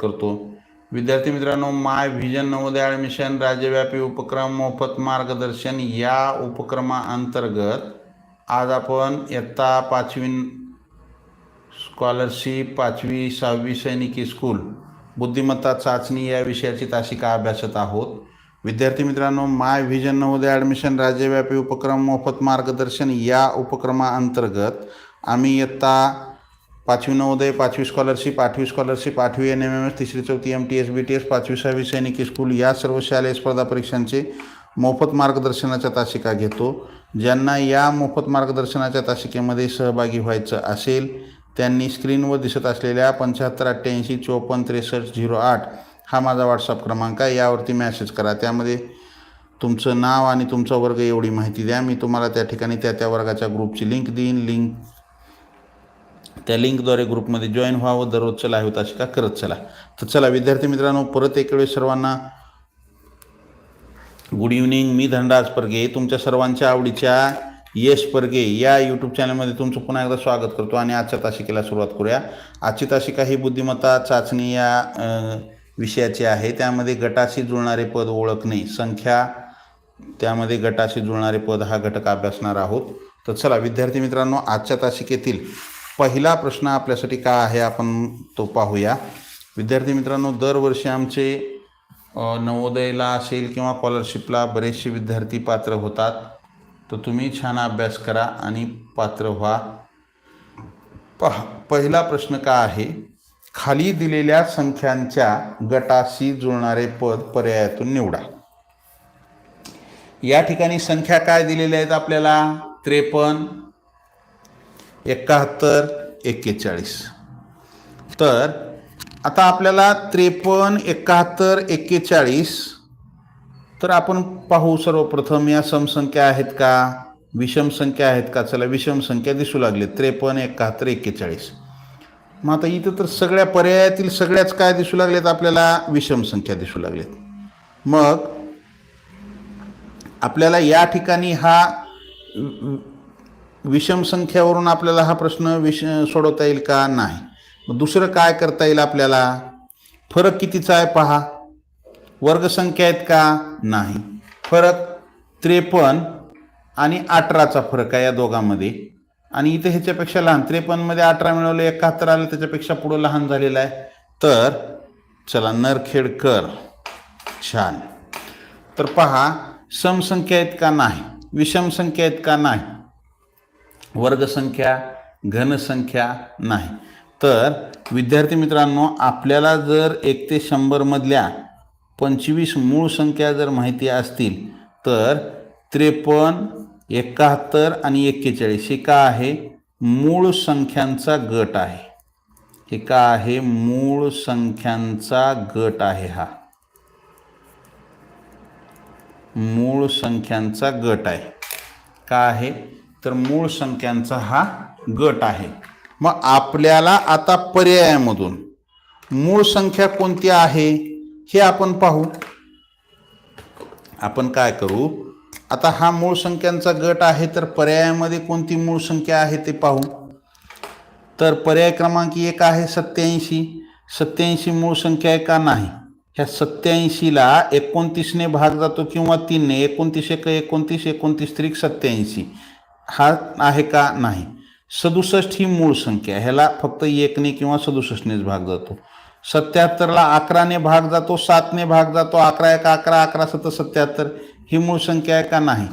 करतो. विद्यार्थी मित्रांनो माय व्हिजन नवोदय ॲडमिशन राज्यव्यापी उपक्रम मोफत मार्गदर्शन या उपक्रमाअंतर्गत आज आपण इयत्ता पाचवी स्कॉलरशिप पाचवी सहावी सैनिकी स्कूल बुद्धिमत्ता चाचणी या विषयाची तासिका अभ्यासत आहोत. विद्यार्थी मित्रांनो माय व्हिजन नवोदय ॲडमिशन राज्यव्यापी उपक्रम मोफत मार्गदर्शन या उपक्रमाअंतर्गत आम्ही इयत्ता पाचवी नवोदय पाचवी स्कॉलरशिप आठवी स्कॉलरशिप आठवी एन एम एम एस तिसरी चौथी M T S B T S पाचवी सहावी सैनिक स्कूल या सर्व शालेय स्पर्धा परीक्षांचे मोफत मार्गदर्शनाच्या तासिका घेतो. ज्यांना या मोफत मार्गदर्शनाच्या तासिकेमध्ये सहभागी व्हायचं असेल त्यांनी स्क्रीनवर दिसत असलेल्या पंच्याहत्तर अठ्ठ्याऐंशी चोपन्न त्रेसष्ट झिरो आठ हा माझा व्हॉट्सअप क्रमांक आहे. यावरती मॅसेज करा. त्यामध्ये तुमचं नाव आणि तुमचा वर्ग एवढी माहिती द्या. मी तुम्हाला त्या ठिकाणी त्या त्या वर्गाच्या ग्रुपची लिंक देईन. लिंक त्या लिंकद्वारे ग्रुपमध्ये जॉईन व्हावं दररोजचं लाईव्ह तासिका करत चला. तर चला विद्यार्थी मित्रांनो परत एक वेळेस सर्वांना. गुड इव्हनिंग मी धनराज परगे तुमच्या सर्वांच्या आवडीच्या यश परगे या यूट्यूब चॅनलमध्ये तुमचं पुन्हा एकदा स्वागत करतो आणि आजच्या तासिकेला सुरुवात करूया. आजची तासिका ही बुद्धिमत्ता चाचणी या विषयाची आहे. त्यामध्ये गटाशी जुळणारे पद ओळखणे संख्या त्यामध्ये गटाशी जुळणारे पद हा घटक अभ्यासणार आहोत. तर चला विद्यार्थी मित्रांनो आजच्या तासिकेतील पहिला प्रश्न आपल्यासाठी काय आहे आपण तो पाहूया. विद्यार्थी मित्रांनो दरवर्षी आमचे नवोदयला असेल किंवा स्कॉलरशिपला बरेचसे विद्यार्थी पात्र होतात. तर तुम्ही छान अभ्यास करा आणि पात्र व्हा. पहा पहिला प्रश्न का आहे? खाली दिलेल्या संख्यांच्या गटाशी जुळणारे पद पर्यायातून निवडा. या ठिकाणी संख्या काय दिलेल्या आहेत आपल्याला? त्रेपन्न एकाहत्तर एक्केचाळीस. तर आता आपल्याला त्रेपन्न एकाहत्तर एक्केचाळीस तर आपण पाहू सर्वप्रथम या समसंख्या आहेत का? विषम संख्या आहेत का? चला विषम संख्या दिसू लागली. त्रेपन्न एकाहत्तर एक्केचाळीस. मग आता इथं तर सगळ्या पर्यायातील सगळ्याच काय दिसू लागलेत आपल्याला? विषम संख्या दिसू लागलेत. मग आपल्याला या ठिकाणी हा विषम संख्यावरून आपल्याला हा प्रश्न विष सोडवता येईल का? नाही. मग दुसरं काय करता येईल आपल्याला? फरक कितीचा आहे पहा. वर्गसंख्या आहेत का? नाही. फरक त्रेपन्न आणि अठराचा फरक आहे या दोघांमध्ये. आणि इथे ह्याच्यापेक्षा लहान त्रेपन्नमध्ये अठरा मिळवलं एकाहत्तर आलं त्याच्यापेक्षा पुढं लहान झालेलं आहे. तर चला नरखेडकर. छान. तर पहा समसंख्या आहेत का? नाही. विषम संख्या आहेत का? नाही. वर्गसंख्या घनसंख्या नाही. तर विद्यार्थी मित्रांनो आपल्याला जर एक ते शंभरमधल्या पंचवीस मूळ संख्या जर माहिती असतील तर त्रेपन्न एकाहत्तर आणि एक्केचाळीस हे का आहे? मूळ संख्यांचा गट आहे. हे का आहे? मूळ संख्यांचा गट आहे हा. मूळ संख्यांचा गट आहे. का आहे? तर मूळ संख्यांचा हा गट आहे. मग आपल्याला आता पर्यायामधून मूळ संख्या कोणती आहे हे आपण पाहू. आपण काय करू? आता हा मूळ संख्यांचा गट आहे तर पर्यायामध्ये कोणती मूळ संख्या आहे ते पाहू. तर पर्याय क्रमांक एक आहे सत्याऐंशी सत्याऐंशी मूळ संख्या आहे का नाही? ह्या सत्याऐंशीला एकोणतीसने भाग जातो किंवा तीनने एकोणतीस एक एकोणतीस एकोणतीस त्रिक सत्याऐंशी हा आहे का नाही? सदुसष्ट ही मूळ संख्या आहे. ह्याला फक्त एकने किंवा सदुसष्टनेच भाग जातो. सत्याहत्तरला अकराने भाग जातो सातने भाग जातो अकरा एक अकरा अकरा सत सत्याहत्तर. ही मूळ संख्या आहे का नाही?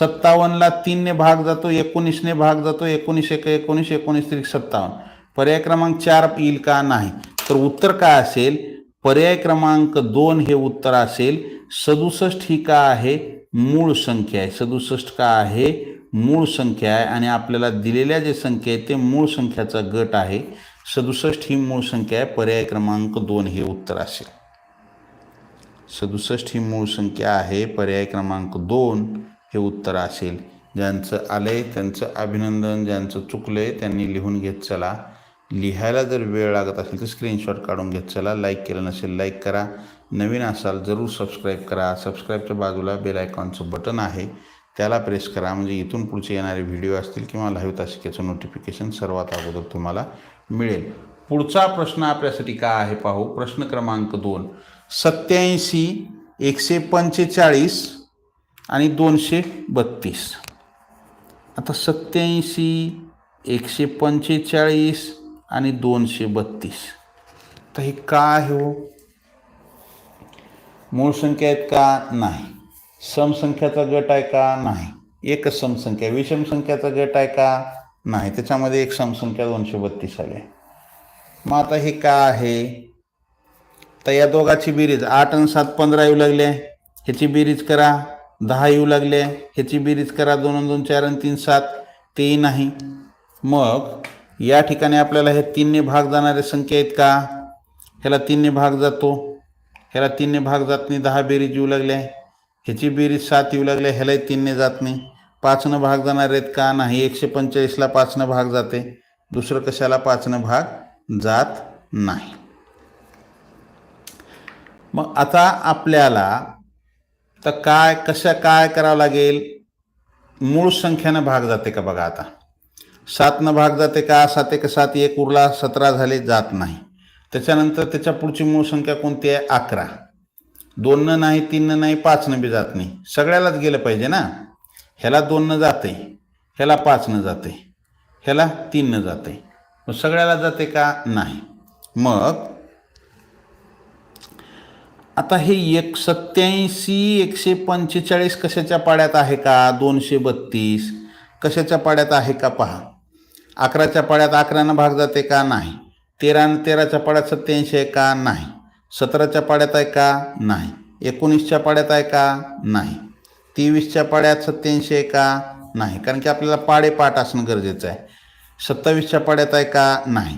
सत्तावन्नला तीनने भाग जातो एकोणीसने भाग जातो एकोणीस एक एकोणीस एकोणीस त्रिक सत्तावन्न. पर्याय क्रमांक चार येईल का नाही? तर उत्तर काय असेल? पर्याय क्रमांक दोन हे उत्तर असेल. सदुसष्ट ही का आहे? मूळ संख्या आहे. सदुसष्ट का आहे? मूळ संख्या आहे आणि आपल्याला दिलेल्या जे संख्या आहे ते मूळ संख्याचा गट आहे. सदुसष्ट ही मूळ संख्या आहे. पर्याय क्रमांक दोन हे उत्तर असेल. सदुसष्ट ही मूळ संख्या आहे. पर्याय क्रमांक दोन हे उत्तर असेल. ज्यांचं आलंय त्यांचं अभिनंदन ज्यांचं चुकलंय त्यांनी लिहून घेत चला. लिहायला जर वेळ लागत असेल तर स्क्रीनशॉट काढून घेत चला. लाईक केलं नसेल लाईक करा. नवीन असाल जरूर सबस्क्राईब करा. सबस्क्राईबच्या बाजूला बेल आयकॉनचं बटन आहे. त्याला प्रेस करा. म्हणजे इथून पुढचे येणारे व्हिडिओ असतील किंवा लाईव्ह तासिकेचं नोटिफिकेशन सर्वात अगोदर तुम्हाला मिळेल. पुढचा प्रश्न आपल्यासाठी काय आहे पाहू? प्रश्न क्रमांक दोन. सत्याऐंशी एकशे पंचेचाळीस आणि दोनशे बत्तीस. आता सत्याऐंशी एकशे पंचेचाळीस आणि दोनशे बत्तीस. तर हे का आहे हो? मूळ संख्या आहेत का? नाही. समसंख्याचा गट आहे का? नाही. एकच समसंख्या. विषम संख्याचा गट आहे का? नाही. त्याच्यामध्ये एक समसंख्या दोनशे बत्तीस आले मग आता हे का आहे? तर या दोघाची बेरीज. आठ आणि सात पंधरा येऊ लागले. ह्याची बेरीज करा. दहा येऊ लागले. ह्याची बेरीज करा. दोन दोन चार आणि तीन सात. तेही नाही. मग या ठिकाणी आपल्याला हे तीनने भाग जाणारे संख्या आहेत का? ह्याला तीनने भाग जातो. ह्याला तीनने भाग जात नाही. दहा बेरीज येऊ लागल्या ह्याची बेरीज सात येऊ लागले ह्यालाही तीनने जात नाही. पाचनं भाग जाणार आहेत का? नाही. एकशे पंचेचाळीसला पाचनं भाग जाते. दुसरं कशाला पाचनं भाग जात नाही? मग आता आपल्याला तर काय कशा काय करावं लागेल? मूळ संख्यानं भाग जाते का बघा आता. सातनं भाग जाते का? सात एक सात एक उरला सतरा झाले जात नाही. त्याच्यानंतर त्याच्या पुढची मूळ संख्या कोणती आहे? अकरा. दोननं नाही तीननं नाही पाचनं बी जात नाही. सगळ्यालाच गेलं पाहिजे ना. ह्याला दोननं जाते ह्याला पाचनं जाते ह्याला तीननं जाते. मग सगळ्याला जाते का? नाही. मग आता हे एक सत्याऐंशी एकशे पंचेचाळीस कशाच्या पाड्यात आहे का? दोनशे बत्तीस. कशाच्या पाड्यात आहे का पहा. अकराच्या पाड्यात अकरानं भाग जाते का? नाही. तेरा तेराच्या पाड्यात सत्याऐंशी आहे का? नाही. सतराच्या पाड्यात आहे का? नाही. एकोणीसच्या पाड्यात आहे का? नाही. तेवीसच्या पाड्यात सत्याऐंशी आहे का? नाही. कारण की आपल्याला पाडे पाठ असणं गरजेचं आहे. सत्तावीसच्या पाड्यात आहे का? नाही.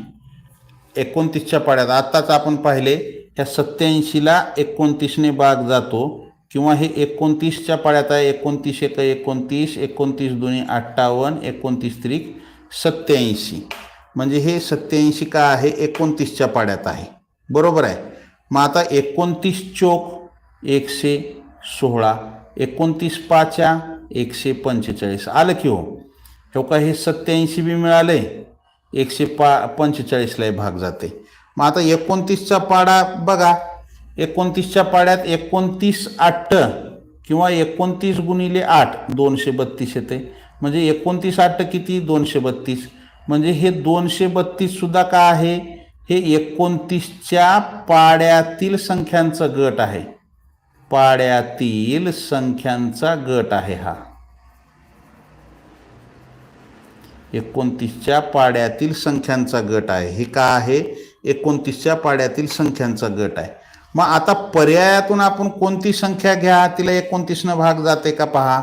एकोणतीसच्या पाड्यात. आत्ताच आपण पाहिले ह्या सत्याऐंशीला एकोणतीसने भाग जातो किंवा हे एकोणतीसच्या पाड्यात आहे. एकोणतीस एक एकोणतीस एकोणतीस दोन्ही अठ्ठावन्न एकोणतीस त्रिक सत्याऐंशी. म्हणजे हे सत्याऐंशी का आहे? एकोणतीसच्या पाड्यात आहे. बरोबर आहे? मग आता एकोणतीस चोक एकशे सोळा एकोणतीस पाच्या एकशे पंचेचाळीस. आलं की हो. हो का हे सत्याऐंशी बी मिळाले एकशे पा पंचेचाळीसलाही भाग जाते. मग आता एकोणतीसचा पाडा बघा. एकोणतीसच्या पाड्यात एकोणतीस आठ किंवा एकोणतीस गुणिले आठ दोनशे बत्तीस येते. म्हणजे एकोणतीस आठ किती? दोनशे बत्तीस. म्हणजे हे दोनशे बत्तीससुद्धा का आहे? हे एकोणतीसच्या पाड्यातील संख्यांचा गट आहे. पाड्यातील संख्यांचा गट आहे हा. एकोणतीसच्या पाड्यातील संख्यांचा गट आहे. हे का आहे? एकोणतीसच्या पाड्यातील संख्यांचा गट आहे. मग आता पर्यायातून आपण कोणती संख्या घ्या? तिला एकोणतीसनं भाग जाते का पहा?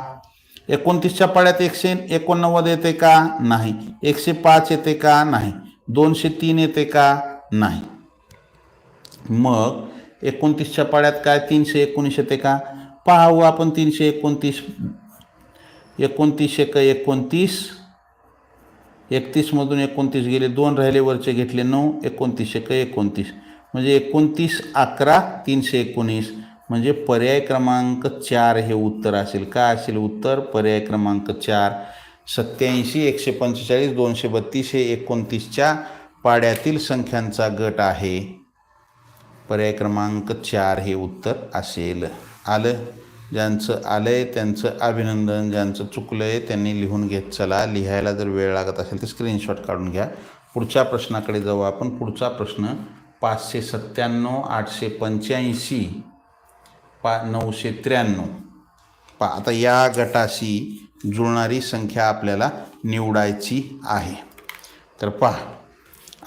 एकोणतीसच्या पाड्यात एकशे एकोणनव्वद येते का? नाही. एकशे पाच येते का? नाही. दोनशे तीन येते का? नाही. मग एकोणतीसच्या पाड्यात काय? तीनशे एकोणीस येते का? पाहू आपण तीनशे एकोणतीस. एकोणतीस एक एकोणतीस. एकतीसमधून एकोणतीस गेले दोन राहिले वरचे घेतले नऊ. एकोणतीस एक एकोणतीस. म्हणजे एकोणतीस अकरा तीनशे एकोणीस. म्हणजे पर्याय क्रमांक चार हे उत्तर असेल. काय असेल उत्तर? पर्याय क्रमांक चार. सत्याऐंशी एकशे पंचेचाळीस दोनशे बत्तीस हे एकोणतीसच्या पाड्यातील संख्यांचा गट आहे. पर्याय क्रमांक चार हे उत्तर असेल. आलं. ज्यांचं आलं आहे त्यांचं अभिनंदन ज्यांचं चुकलं आहे त्यांनी लिहून घेत चला. लिहायला जर वेळ लागत असेल तर स्क्रीनशॉट काढून घ्या. पुढच्या प्रश्नाकडे जाऊ आपण. पुढचा प्रश्न पाचशे सत्त्याण्णव आठशे पंच्याऐंशी पा नऊशे त्र्याण्णव. पा आता या गटाशी जुळणारी संख्या आपल्याला निवडायची आहे. तर पहा.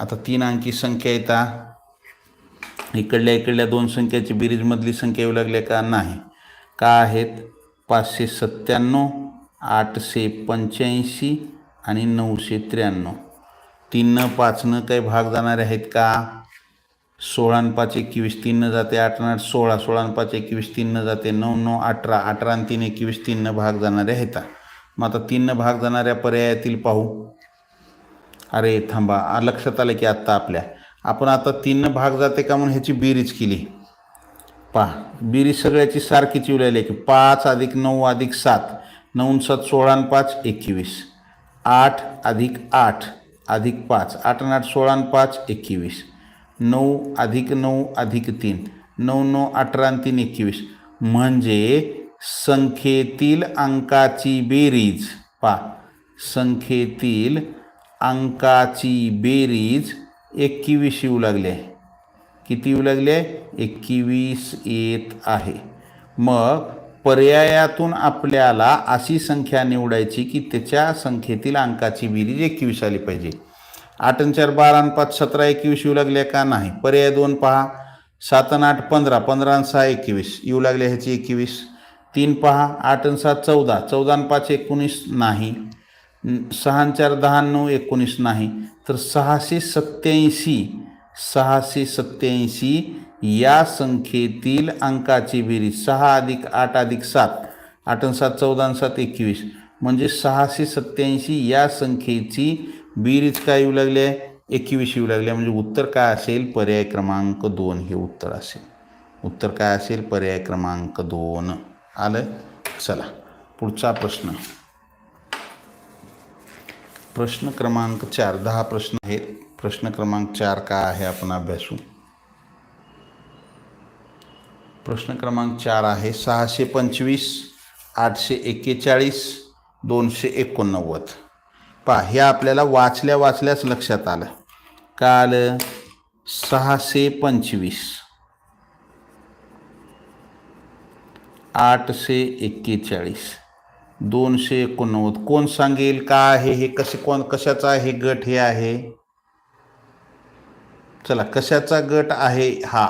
आता तीन अंकी संख्या येतात इकडल्या इकडल्या दोन संख्याची बिरीजमधली संख्या येऊ लागल्या का? नाही. का आहेत? पाचशे सत्त्याण्णव आठशे पंच्याऐंशी आणि नऊशे त्र्याण्णव. तीननं पाचनं काही भाग जाणारे आहेत का? सोळा आणि पाच एकवीस तीननं जाते आठ आणि आठ सोळा सोळा आणि पाच एकवीस तीननं जाते नऊ नऊ अठरा अठरा आणि तीन एकवीस तीननं भाग जाणारे आहेत. मग आता तीननं भाग जाणाऱ्या पर्यायातील पाहू. अरे थांबा लक्षात आलं की आत्ता आपल्या. आपण आता तीन भाग जाते का म्हणून ह्याची बेरीज केली? पहा बेरीज सगळ्याची सारखीच येऊ लागली की पाच अधिक नऊ अधिक सात नऊ सात सोळा आणि पाच एकवीस. आठ अधिक आठ अधिक पाच आठ आणि आठ सोळा आणि पाच एकवीस. नऊ अधिक नऊ अधिक तीन नऊ नऊ अठरा आणि तीन एकवीस. म्हणजे संख्येतील अंकाची बेरीज पा संख्येतील अंकाची बेरीज एकवीस येऊ लागली. आहे किती येऊ लागले? एकवीस येत आहे. मग पर्यायातून आपल्याला अशी संख्या निवडायची की त्याच्या संख्येतील अंकाची बेरीज एकवीस आली पाहिजे. आठ आणि चार बारा आणि पाच सतरा एकवीस येऊ लागले का नाही? पर्याय दोन पहा. सात आणि आठ पंधरा पंधरा आणि सहा एकवीस. येऊ लागले ह्याची एकवीस. तीन पहा. आठ आणि सात चौदा. चौदा आणि पाच एकोणीस नाही. सहा चार दहा नऊ एकोणीस नाही तर सहाशे सत्याऐंशी सहाशे सत्याऐंशी या संख्येतील अंकाची बेरीज सहा अधिक आठ अधिक सात आठ आणि सात चौदा आणि सात एकवीस. म्हणजे सहाशे सत्याऐंशी या संख्येची बेरीज काय येऊ लागली आहे? एकवीस येऊ लागली आहे. म्हणजे उत्तर काय असेल? पर्याय क्रमांक दोन हे उत्तर असेल. उत्तर काय असेल? पर्याय क्रमांक दोन. आलं? चला. पुढचा प्रश्न. प्रश्न क्रमांक चार दहा प्रश्न आहेत. प्रश्न क्रमांक चार काय आहे आपण अभ्यासू? प्रश्न क्रमांक चार आहे सहाशे पंचवीस आठशे एक्केचाळीस दोनशे एकोणनव्वद. पहा हे आपल्याला वाचल्या वाचल्याच लक्षात आलं. का आलं? सहाशे पंचवीस. आठशे एक्केचाळीस. दोनशे एकोणनव्वद. कोण सांगेल का आहे? हे कसे कोण कशाचा आहे गट हे आहे? चला कशाचा गट आहे हा?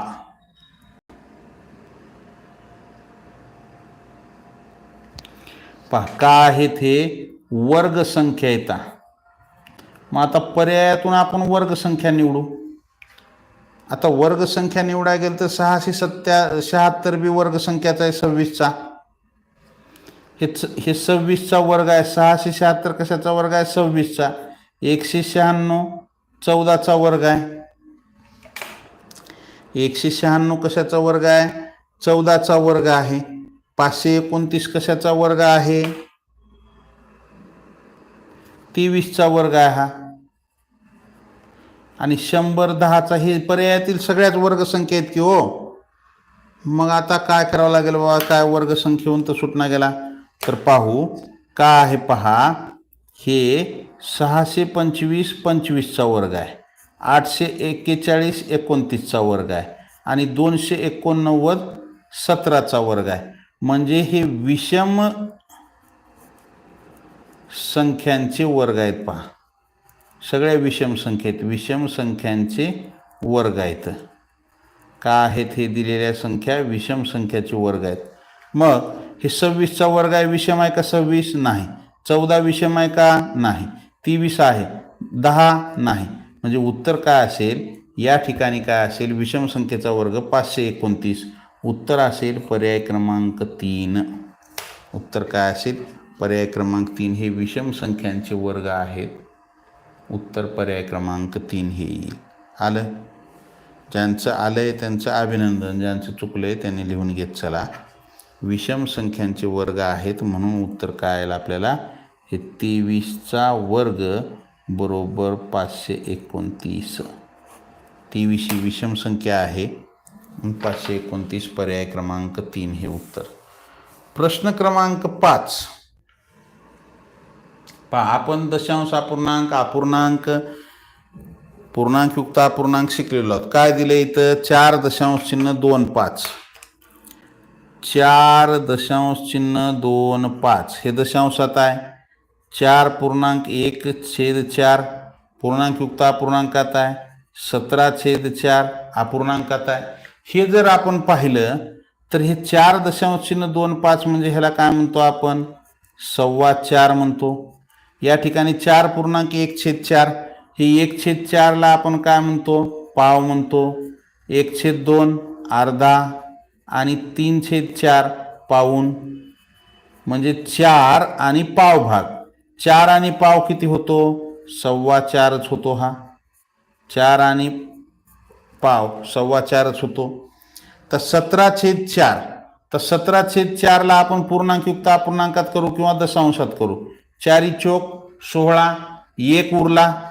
पहा का आहेत हे? वर्ग संख्या येतात मग आता पर्यायातून आपण वर्ग संख्या निवडू. आता वर्ग संख्या निवडायला गेलं तर सहाशे सत्या शहात्तर बी वर्ग संख्याचा आहे सव्वीसचा. हे हे सव्वीसचा वर्ग आहे सहाशे शहात्तर कशाचा वर्ग आहे? सव्वीसचा. एकशे शहाण्णव चौदाचा वर्ग आहे. एकशे शहाण्णव कशाचा वर्ग आहे? चौदाचा वर्ग आहे. पाचशे एकोणतीस कशाचा वर्ग आहे? तेवीसचा वर्ग आहे हा. आणि शंभर दहाचा हे पर्यायातील सगळ्याच वर्गसंख्या आहेत की हो. मग आता काय करावं लागेल बाबा? काय वर्गसंख्येहून तर सुटना गेला. तर पाहू का आहे पहा हे सहाशे पंचवीस पंचवीसचा वर्ग आहे. आठशे एक्केचाळीस एकोणतीसचा वर्ग आहे. आणि दोनशे एकोणनव्वद सतराचा वर्ग आहे. म्हणजे हे विषम संख्यांचे वर्ग आहेत पहा. सगळ्या विषम संख्येत विषम संख्यांचे वर्ग आहेत. का आहेत हे दिलेल्या संख्या? विषम संख्याचे वर्ग आहेत. मग हे सव्वीसचा वर्ग आहे विषम आहे का सव्वीस नाही. चौदा विषम आहे का नाही. तेवीस आहे दहा नाही. म्हणजे उत्तर काय असेल? या ठिकाणी काय असेल? विषम संख्येचा वर्ग पाचशे एकोणतीस. उत्तर असेल पर्याय क्रमांक तीन. उत्तर काय असेल? पर्याय क्रमांक तीन हे विषम संख्यांचे वर्ग आहेत. उत्तर पर्याय क्रमांक तीन हे येईल. आलं? ज्यांचं आलं आहे त्यांचं अभिनंदन ज्यांचं चुकलं आहे त्यांनी लिहून घेत चला. विषम संख्यांचे वर्ग आहेत म्हणून उत्तर काय आलं आपल्याला? हे तेवीसचा वर्ग बरोबर पाचशे एकोणतीस. तेवीस ही विषम संख्या आहे. पाचशे एकोणतीस पर्याय क्रमांक तीन हे उत्तर. प्रश्न क्रमांक पाच. पहा आपण दशांश अपूर्णांक अपूर्णांक पूर्णांकयुक्त अपूर्णांक शिकलेलो आहोत. काय दिलं इथं? चार दशांश चिन्ह दोन पाच. चार दशांश चिन्ह दोन पाच. हे दशांशात आहे. चार पूर्णांक एक छेद चार. पूर्णांकयुक्त अपूर्णांकात आहे. सतरा छेद चार अपूर्णांकात आहे. हे जर आपण पाहिलं तर हे चार दशांश चिन्ह दोन पाच म्हणजे ह्याला काय म्हणतो आपण? सव्वा चार म्हणतो. या ठिकाणी चार पूर्णांक एक छेद चार. हे एक छेद चारला आपण काय म्हणतो? पाव म्हणतो. एक छेद दोन अर्धा आणि तीन छेद चार पाऊन म्हणजे चार आणि पाव भाग. चार आणि पाव किती होतो? सव्वा चारच होतो हा. चार आणि पाव सव्वा चारच होतो. तर सतरा छेद चार. तर सतरा छेद चारला आपण पूर्णांकयुक्त अपूर्णांकात करू किंवा दशांशात करू? चारी चोक सोहळा एक उरला.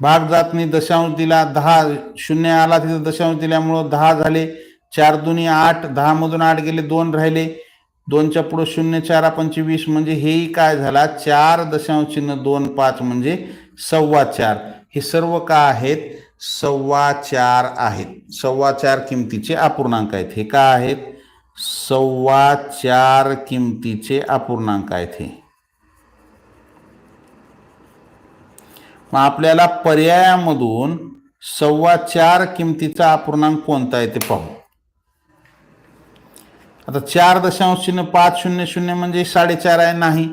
भाग जात नाही दशांश दिला दहा शून्य आला तिथं दशांश दिल्यामुळं दहा झाले. चार दुनी आठ दहा मधून आठ गेले दोन राहिले. दोनच्या पुढे शून्य चार पंचवीस म्हणजे हेही काय झाला? चार दशांश चिन्ह दोन पाच म्हणजे सव्वा चार. हे सर्व का आहेत? सव्वा चार आहेत. सव्वा चार किमतीचे अपूर्णांक आहेत. हे का आहेत? सव्वा चार किमतीचे अपूर्णांक आहेत हे. मग आपल्याला पर्यायामधून सव्वा चार किमतीचा अपूर्णांक कोणता आहे ते पाहू. आता चार दशांश चिन्ह पाच शून्य शून्य म्हणजे साडेचार आहे नाही.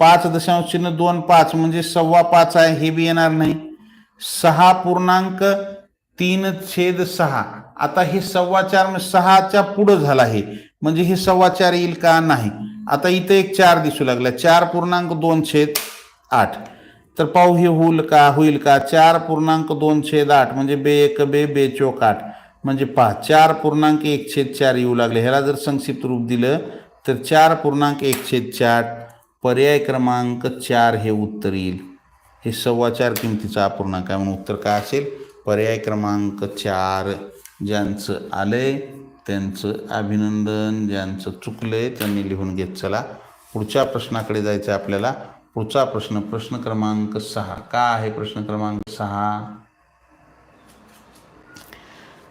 पाच दशांश चिन्ह दोन पाच म्हणजे सव्वा पाच आहे हे बी येणार नाही. सहा पूर्णांक तीन छेद सहा. आता हे सव्वा चार म्हणजे सहाच्या पुढं झाला हे म्हणजे हे सव्वा चार येईल का? नाही. आता इथं एक चार दिसू लागला. चार पूर्णांक दोन छेद आठ. तर पाहू हे होईल का? होईल का? चार पूर्णांक दोन छेद आठ. म्हणजे बे एक बे बे चोक आठ. म्हणजे पहा चार पूर्णांक एक छेद चार येऊ लागले. ह्याला जर संक्षिप्त रूप दिलं तर चार पूर्णांक एक छेद चार पर्याय क्रमांक चार हे उत्तर येईल. हे सव्वा चार किमतीचा अपूर्णांक आहे म्हणून उत्तर काय असेल? पर्याय क्रमांक चार. ज्यांचं आलंय त्यांचं अभिनंदन. ज्यांचं चुकलंय त्यांनी लिहून घेत चला. पुढच्या प्रश्नाकडे जायचं आहे आपल्याला. पुढचा प्रश्न प्रश्न क्रमांक सहा. का आहे प्रश्न क्रमांक सहा?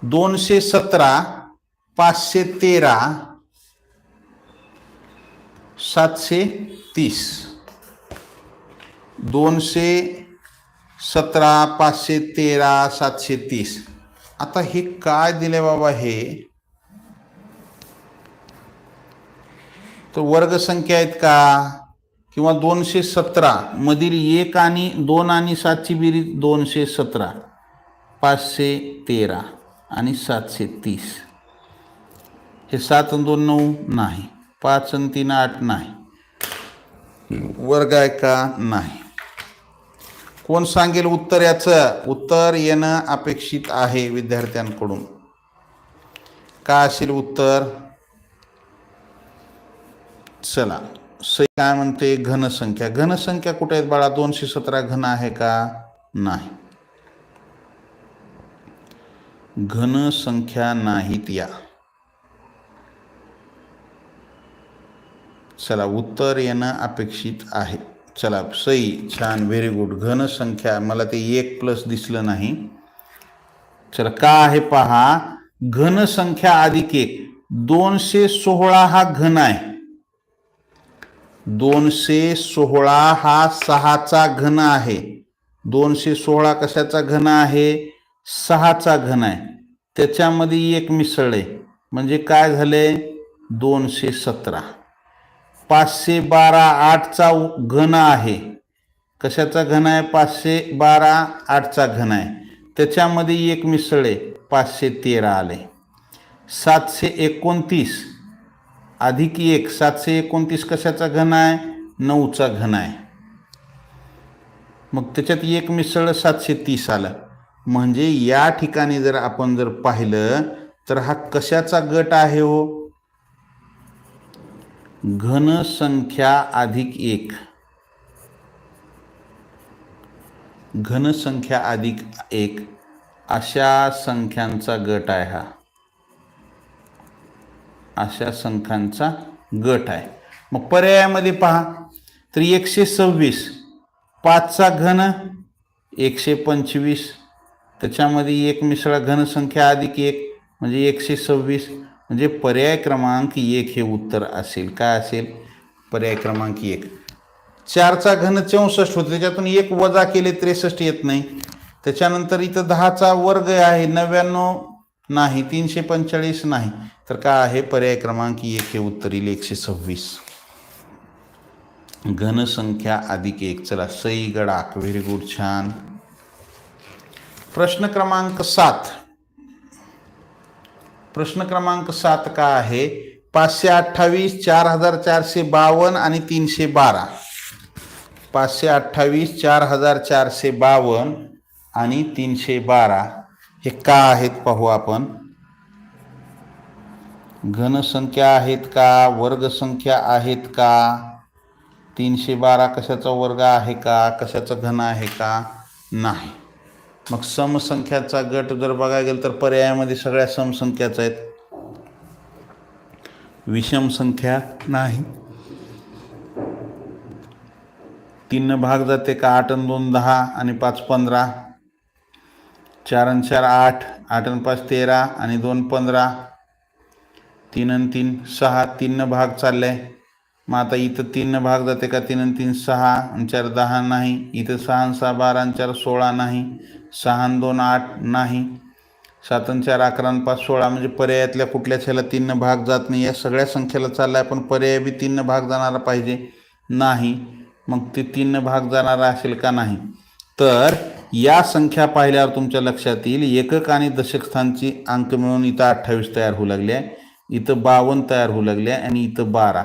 दोनशे सतरा पाचशे तेरा सातशे तीस. दोनशे सतरा पाचशे तेरा सातशे तीस. आता हे काय दिले बाबा हे? तर वर्गसंख्या आहेत का? किंवा दोनशे सतरा मधील एक आणि दोन आणि सातची बिरीज दोनशे सतरा पाचशे तेरा. आणि सातशे तीस. हे सात आणि दोन नऊ नाही. पाच आणि तीन आठ नाही. वर्ग आहे का नाही. कोण सांगेल उत्तर याचं? उत्तर येणं अपेक्षित आहे विद्यार्थ्यांकडून. का असेल उत्तर? चला. सई काय म्हणते? घनसंख्या. घनसंख्या कुठे आहेत बाळा? दोनशे सतरा घन आहे का? नाही. घनसंख्या नाहीत या. चला उत्तर येणं अपेक्षित आहे. चला सई छान व्हेरी गुड घनसंख्या मला ते एक प्लस दिसलं नाही. चला का आहे पहा? घनसंख्या अधिक एक. दोनशे सोहळा हा घन आहे. दोनशे सोहळा हा सहाचा घन आहे. दोनशे सोहळा कशाचा घन आहे? सहाचा घन आहे. त्याच्यामध्ये एक मिसळले म्हणजे काय झाले? दोनशे सतरा. पाचशे बारा आठचा घन आहे. कशाचा घन आहे? पाचशे बारा आठचा घन आहे. त्याच्यामध्ये एक मिसळे पाचशे तेरा आले. सातशे एकोणतीस. अधिक एक सातशे एकोणतीस कशाचा घन आहे? नऊचा घन आहे. मग त्याच्यात एक मिसळ सातशे तीस आलं. म्हणजे या ठिकाणी जर आपण जर पाहिलं तर हा कशाचा गट आहे हो? घनसंख्या अधिक एक. घनसंख्या अधिक एक अशा संख्यांचा गट आहे हा. अशा संख्यांचा गट आहे. मग पर्यायामध्ये पहा. तर एकशे सव्वीस पाचचा घन एकशे पंचवीस त्याच्यामध्ये एक मिसळा घनसंख्या अधिक एक म्हणजे एकशे सव्वीस. म्हणजे पर्याय क्रमांक एक हे उत्तर असेल. काय असेल? पर्याय क्रमांक एक. चारचा घन चौसष्ट होते. त्याच्यातून एक वजा केले त्रेसष्ट येत नाही. त्याच्यानंतर इथं दहाचा वर्ग आहे. नव्याण्णव नाही. तीनशे पंचेचाळीस नाही. तर काय आहे? पर्याय क्रमांक एक हे उत्तर येईल. एकशे सव्वीस. घनसंख्या अधिक एक. चला सई गडाक व्हेरी गुड छान. प्रश्न क्रमांक सात. प्रश्न क्रमांक सात का आहे? पाचशे अठ्ठावीस चार हजार चारशे बावन्न आणि तीनशे बारा. पाचशे अठ्ठावीस चार हजार चारशे बावन्न आणि तीनशे बारा. हे का आहेत पाहू आपण? घनसंख्या आहेत का? वर्गसंख्या आहेत का? तीनशे बारा कशाचा वर्ग आहे का? कशाचं घन आहे का? नाही. मग समसंख्याचा गट जर बघायला गेलं तर पर्यायामध्ये सगळ्या समसंख्याच आहेत. विषम संख्या नाही. तीन भाग जाते का? आठ आणि दोन दहा आणि पाच पंधरा. चार आणि चार आठ आठ आणि पाच तेरा आणि दोन पंधरा. तीन आणि तीन सहा तीन भाग चालले मग आता इथं तीन भाग जाते का? तीन आणि तीन सहा आणि चार दहा नाही. इथं सहा आणि सहा बारा आणि चार सोळा नाही. सहा दोन आठ नाही. सात चार अकरा पाच सोळा म्हणजे पर्यायातल्या कुठल्याच ह्याला तीन भाग जात नाही. या सगळ्या संख्येला चालला आहे पण पर्याय बी तीन भाग जाणारा पाहिजे. नाही. मग ते तीन भाग जाणारा असेल का नाही? तर या संख्या पाहिल्यावर तुमच्या लक्षात येईल एकक आणि दशकस्थानची अंक मिळून इथं अठ्ठावीस तयार होऊ लागले आहे इथं बावन्न तयार होऊ लागले आहे आणि इथं बारा.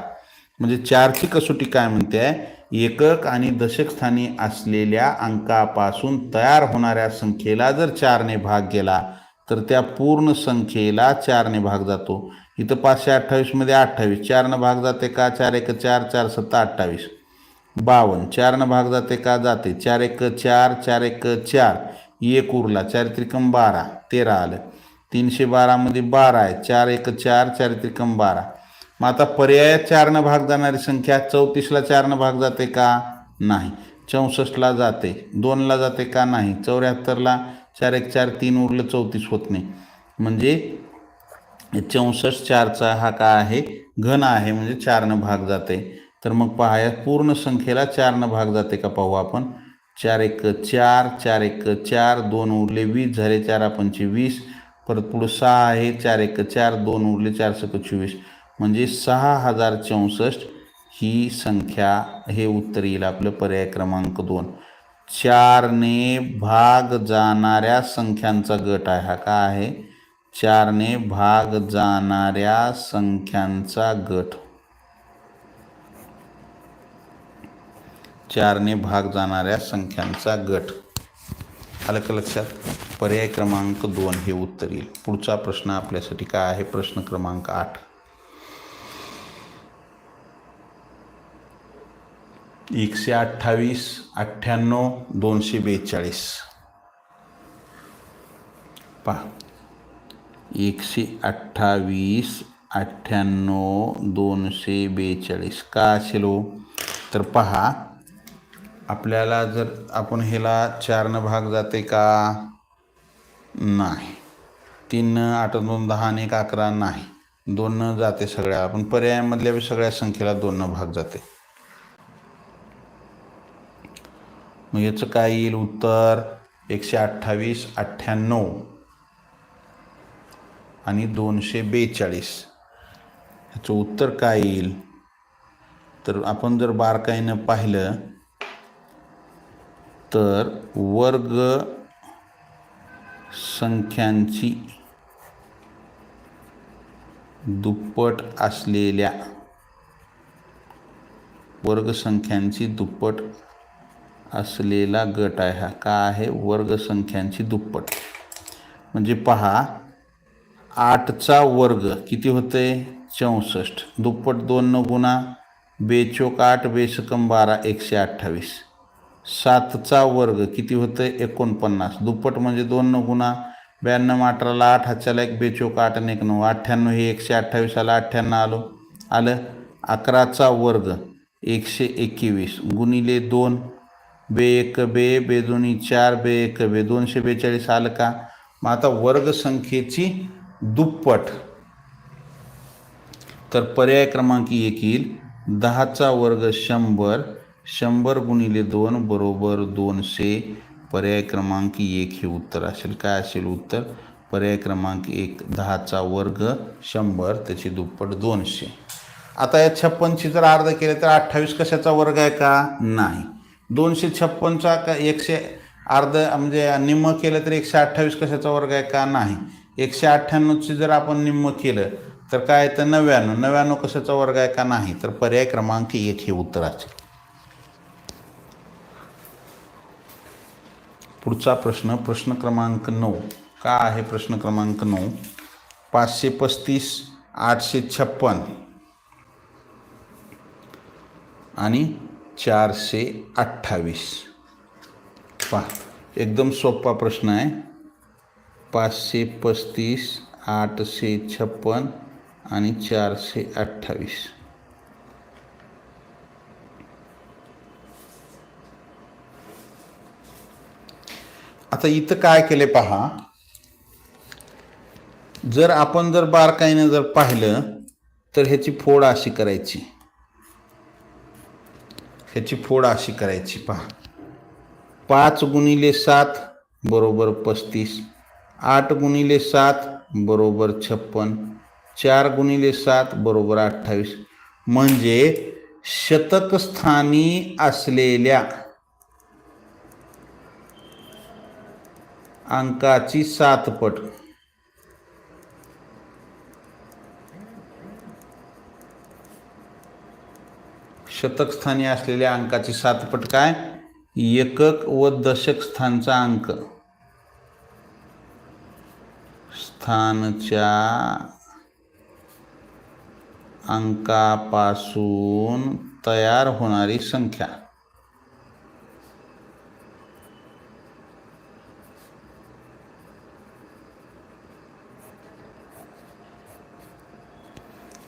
म्हणजे चारची कसोटी काय म्हणते? आहे एकक आणि दशकस्थानी असलेल्या अंकापासून तयार होणाऱ्या संख्येला जर चारने भाग गेला तर त्या पूर्ण संख्येला चारने भाग जातो. इथं पाचशे अठ्ठावीसमध्ये अठ्ठावीस चारनं भाग जाते का? चार एक चार चार सत्ता अठ्ठावीस. बावन्न चारनं भाग जाते का? जाते. चार एक चार चार एक चार. एक उरला चार त्रिकम बारा तेरा आलं. तीनशे बारामध्ये बारा आहे. चार एक चार चार त्रिकम बारा. मग आता पर्यायात चारनं भाग जाणारी संख्या चौतीसला चारनं भाग जाते का? नाही. चौसष्टला जाते. दोनला जाते का? नाही. चौऱ्याहत्तरला चार एक चार तीन उरलं चौतीस होत नाही. म्हणजे चौसष्ट चारचा हा का आहे? घन आहे म्हणजे चारनं भाग जाते. तर मग पहा या पूर्ण संख्येला चारनं भाग जाते का पाहू आपण? चार एक चार चार एक चार दोन उरले वीस झाले चार पंचे वीस परत पुढं सहा आहे चार एक चार दोन उरले चार सक चोवीस. म्हणजे सहा हजार चौसष्ट ही संख्या हे उत्तर येईल आपलं पर्याय क्रमांक दोन. चारने भाग जाणाऱ्या संख्यांचा गट आहे. हा का आहे? चारने भाग जाणाऱ्या संख्यांचा गट. चारने भाग जाणाऱ्या संख्यांचा गट. आलं का लक्षात? पर्याय क्रमांक दोन हे उत्तर येईल. पुढचा प्रश्न आपल्यासाठी काय आहे? प्रश्न क्रमांक आठ. एकशे अठ्ठावीस अठ्ठ्याण्णव दोनशे बेचाळीस. पहा. एकशे अठ्ठावीस अठ्ठ्याण्णव दोनशे बेचाळीस. का असेल हो? तर पहा. आपल्याला जर आपण ह्याला चारनं भाग जाते का? नाही. तीन आठ दोन दहा आणि एक अकरा नाही. दोननं जाते सगळ्या. आपण पर्यायामधल्या सगळ्या संख्येला दोननं भाग जाते. मग याचं काय येईल उत्तर? एकशे अठ्ठावीस अठ्ठ्याण्णव. आणि दोनशे बेचाळीस. ह्याचं उत्तर काय येईल? तर आपण जर बारकाईनं पाहिलं तर वर्ग संख्यांची दुप्पट असलेल्या वर्गसंख्यांची दुप्पट असलेला गट आहे हा. का आहे? वर्गसंख्यांची दुप्पट. म्हणजे पहा आठचा वर्ग किती होते? चौसष्ट. दुप्पट दोन न गुणा बेचोक आठ बेसकम बारा एकशे अठ्ठावीस. सातचा वर्ग किती होतं? एकोणपन्नास. दुप्पट म्हणजे दोन न गुणा ब्याण्णव अठराला आठ हाच्याला एक बेचोक आठ आणि एक नऊ अठ्ठ्याण्णव हे एकशे अठ्ठावीसाला अठ्ठ्याण्णव आलो. आलं? अकराचा वर्ग एकशे एकवीस गुणिले दोन बे एक बे बे दोन्ही चार बे एक बे दोनशे बेचाळीस आलं का मग आता वर्गसंख्येची दुप्पट. तर पर्याय क्रमांक एक येईल. दहाचा वर्ग शंभर शंभर गुणिले दोन बरोबर दोनशे. पर्याय क्रमांक एक हे उत्तर असेल. काय असेल उत्तर? पर्याय क्रमांक एक दहाचा वर्ग शंभर त्याची दुप्पट दोनशे. आता या छप्पनची जर अर्ध केले तर अठ्ठावीस कशाचा वर्ग आहे का? नाही. दोनशे छप्पनचा का एकशे अर्ध म्हणजे निम्म केलं तर एकशे अठ्ठावीस कशाचा वर्ग आहे का नाही? एकशे अठ्ठ्याण्णवची जर आपण निम्म केलं तर काय तर नव्याण्णव. नव्याण्णव कशाचा वर्ग आहे का नाही? तर पर्याय क्रमांक एक हे उत्तर असेल पुढचा प्रश्न प्रश्न क्रमांक नऊ. का आहे प्रश्न क्रमांक नऊ? पाचशे पस्तीस आठशे छप्पन. आणि चारशे अठ्ठावीस. पहा एकदम सोपा प्रश्न आहे. पाचशे पस्तीस आठशे छप्पन आणि चारशे अठ्ठावीस. आता इथं काय केले पहा. जर आपण जर बारकाईनं जर पाहिलं तर ह्याची फोड अशी करायची. ह्याची फोड अशी करायची पहा. पाच गुणिले सात बरोबर पस्तीस. आठ गुणिले सात बरोबर छप्पन. चार गुणिले सात बरोबर अठ्ठावीस. म्हणजे शतकस्थानी असलेल्या अंकाची सातपट. शतक स्थानी असलेल्या अंकाची सातपट काय? एकक व दशक स्थानचा अंक. स्थानच्या अंकापासून तयार होणारी संख्या.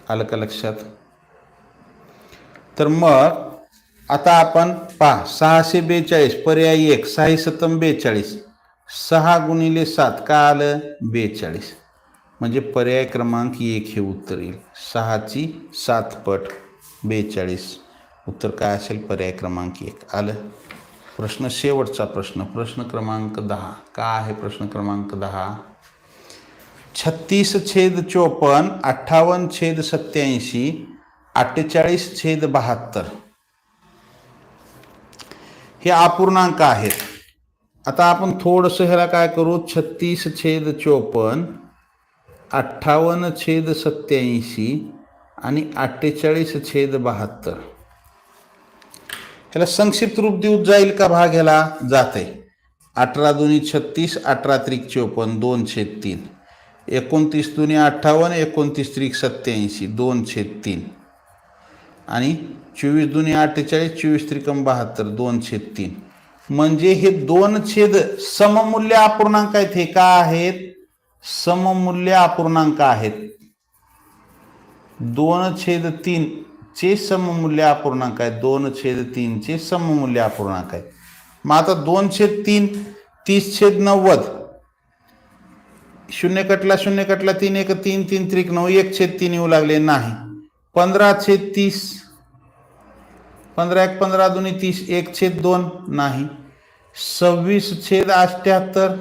आलं का लक्षात? तर मग आता आपण पहा सहाशे बेचाळीस पर्याय एक सहा सतम बेचाळीस. सहा गुणिले सात का आलं? बेचाळीस. म्हणजे पर्याय क्रमांक एक हे उत्तर येईल. सहाची सात पट बेचाळीस. उत्तर काय असेल? पर्याय क्रमांक एक आलं. प्रश्न शेवटचा प्रश्न प्रश्न क्रमांक दहा. का आहे प्रश्न क्रमांक दहा? छत्तीस छेद चोपन्न अठ्ठावन्न छेद सत्याऐंशी अठ्ठेचाळीस छेद बहात्तर. हे अपूर्णांक आहेत. आता आपण थोडंसं ह्याला काय करू? छत्तीस छेद चोपन्न अठ्ठावन्न छेद सत्याऐंशी आणि अठ्ठेचाळीस छेद बहात्तर. ह्याला संक्षिप्त रूप देऊ जाईल का भाग ह्याला? जाते. अठरा दोन्ही छत्तीस अठरा त्रिक चोपन्न दोन छेद तीन. एकोणतीस दुनी अठ्ठावन्न एकोणतीस त्रिक सत्याऐंशी दोन छेद तीन. आणि चोवीस दुनी अठ्ठेचाळीस चोवीस त्रिकम बहात्तर दोन छेद तीन. म्हणजे हे दोन छेद सममूल्य अपूर्णांक आहेत. हे का आहेत? सममूल्य अपूर्णांक आहेत. दोन छेद तीन चे सममूल्य अपूर्णांक आहेत. दोन छेद तीन चे सममूल्य अपूर्णांक आहेत. मग आता दोन छेद तीन तीस छेद नव्वद. शून्य कटला शून्य कटला तीन एक तीन तीन त्रिक नऊ एक छेद तीन येऊ लागले. नाही. पंधरा छेद तीस. पंधरा एक पंधरा दोन्ही तीस. एक छेद दोन नाही. सव्वीस छेद अठ्ठ्याहत्तर.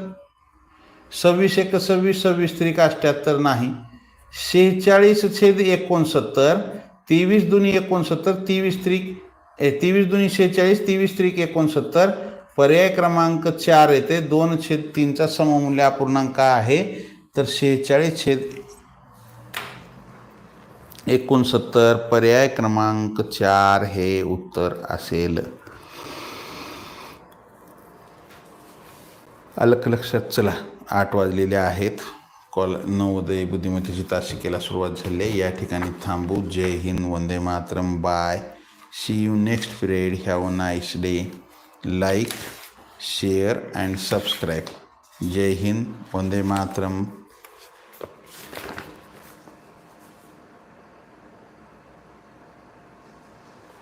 सव्वीस एक सव्वीस सव्वीस त्रिक अठ्ठ्याहत्तर नाही. शेहेचाळीस छेद एकोणसत्तर. तेवीस दोन्ही एकोणसत्तर तेवीस त्रिक. ए तेवीस दुनी शेहेचाळीस तेवीस त्रिक एकोणसत्तर. पर्याय क्रमांक चार येते. दोन छेद तीनचा सममूल्य अपूर्णांक आहे. तर शेहेचाळीस छेद एकोणसत्तर पर्याय क्रमांक चार हे उत्तर असेल. अलक लक्षात चला. आठ वाजलेले आहेत. कॉल नवोदय बुद्धिमत्तेची तासिकेला सुरुवात झाली आहे. या ठिकाणी थांबू. जय Hind Vande Mataram. Bye. See you next period have a nice day like share and subscribe Jai Hind Vande Mataram.